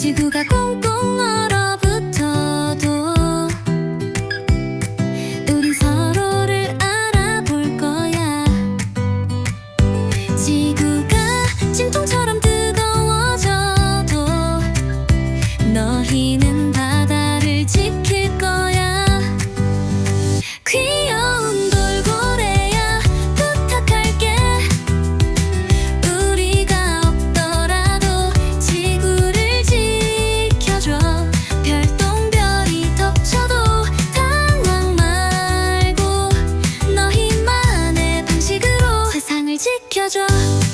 지구가 꽁꽁 얼어붙어도 우리 서로를 알아볼 거야. 지구가 진통처럼 뜨거워져도 너희는 지켜줘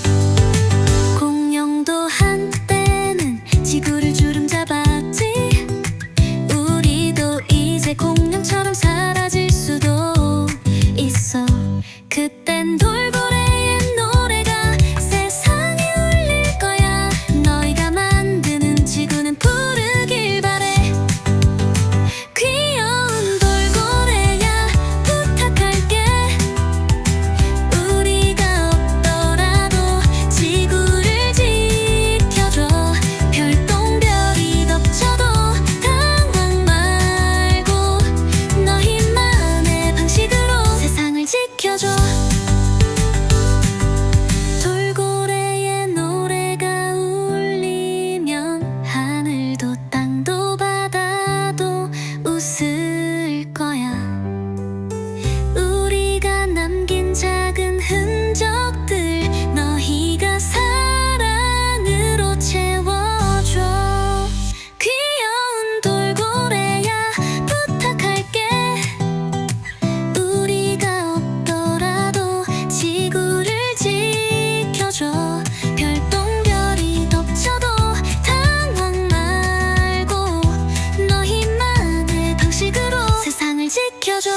지켜줘.